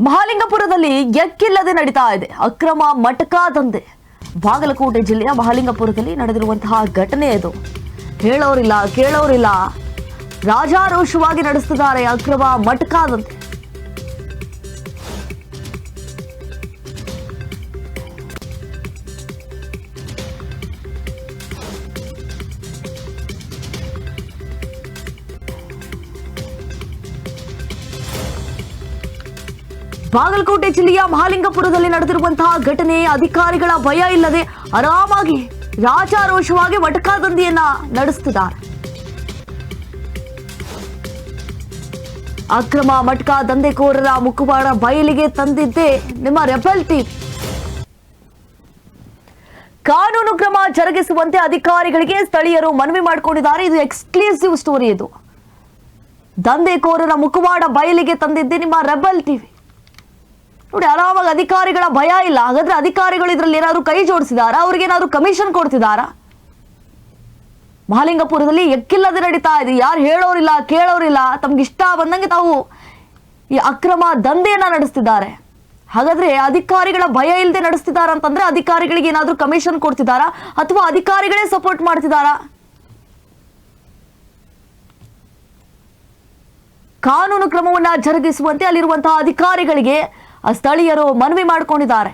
ಮಹಾಲಿಂಗಪುರದಲ್ಲಿ ಎಕ್ಕಿಲ್ಲದೆ ನಡೀತಾ ಇದೆ. ಅಕ್ರಮ ಮಟಕ ದಂಧೆ. ಬಾಗಲಕೋಟೆ ಜಿಲ್ಲೆಯ ಮಹಾಲಿಂಗಪುರದಲ್ಲಿ ನಡೆದಿರುವಂತಹ ಘಟನೆ ಇದು. ಹೇಳೋರಿಲ್ಲ ಕೇಳೋರಿಲ್ಲ. ರಾಜಾರೋಷವಾಗಿ ನಡೆಸುತ್ತಿದ್ದಾರೆ ಅಕ್ರಮ ಮಟಕ ಬಾಗಲಕೋಟೆ ಜಿಲ್ಲೆಯ ಮಹಾಲಿಂಗಪುರದಲ್ಲಿ ನಡೆದಿರುವಂತಹ ಘಟನೆ, ಅಧಿಕಾರಿಗಳ ಭಯ ಇಲ್ಲದೆ ಆರಾಮಾಗಿ ರಾಜಾರೋಷವಾಗಿ ವಟಕಾದಂದಿಯನ್ನ ನಡೆಸುತ್ತಿದ್ದಾರೆ. ಅಕ್ರಮ ಮಟ್ಕ ದಂಧೆಕೋರರ ಮುಖವಾಡ ಬಯಲಿಗೆ ತಂದಿದ್ದೇ ನಿಮ್ಮ ರೆಬಲ್ ಟೀಮ್. ಕಾನೂನು ಕ್ರಮ ಜರುಗಿಸುವಂತೆ ಅಧಿಕಾರಿಗಳಿಗೆ ಸ್ಥಳೀಯರು ಮನವಿ ಮಾಡಿಕೊಂಡಿದ್ದಾರೆ. ಇದು ಎಕ್ಸ್ಕ್ಲೂಸಿವ್ ಸ್ಟೋರಿ ಇದು. ದಂಧೆಕೋರರ ಮುಖವಾಡ ಬಯಲಿಗೆ ತಂದಿದ್ದೆ ನಿಮ್ಮ ರೆಬಲ್ ಟಿವಿ ನೋಡಿ ಆರಾಮಾಗಿ ಅಧಿಕಾರಿಗಳ ಭಯ ಇಲ್ಲ. ಹಾಗಾದ್ರೆ ಅಧಿಕಾರಿಗಳು ಇದರಲ್ಲಿ ಏನಾದರೂ ಕೈ ಜೋಡಿಸಿದಾರಾ? ಅವ್ರಿಗೆ ಏನಾದ್ರು ಕಮಿಷನ್ ಕೊಡ್ತಿದಾರಾ ಮಹಾಲಿಂಗಪುರದಲ್ಲಿ ಎಕ್ಕಿಲ್ಲದೆ ನಡೀತಾ ಇದೆ. ಯಾರು ಹೇಳೋರಿಲ್ಲ, ಕೇಳೋರಿಲ್ಲ. ತಮ್ಗೆ ಇಷ್ಟ ಬಂದಂಗೆ ತಾವು ಈ ಅಕ್ರಮ ದಂಧೆಯನ್ನ ನಡೆಸ್ತಿದ್ದಾರೆ. ಹಾಗಾದ್ರೆ ಅಧಿಕಾರಿಗಳ ಭಯ ಇಲ್ಲದೆ ನಡೆಸ್ತಿದಾರ ಅಂತಂದ್ರೆ ಅಧಿಕಾರಿಗಳಿಗೆ ಏನಾದರೂ ಕಮಿಷನ್ ಕೊಡ್ತಿದಾರಾ? ಅಥವಾ ಅಧಿಕಾರಿಗಳೇ ಸಪೋರ್ಟ್ ಮಾಡ್ತಿದಾರಾ? ಕಾನೂನು ಕ್ರಮವನ್ನ ಜರುಗಿಸುವಂತೆ ಅಲ್ಲಿರುವಂತಹ ಅಧಿಕಾರಿಗಳಿಗೆ ಆ ಸ್ಥಳೀಯರು ಮನವಿ ಮಾಡಿಕೊಂಡಿದ್ದಾರೆ.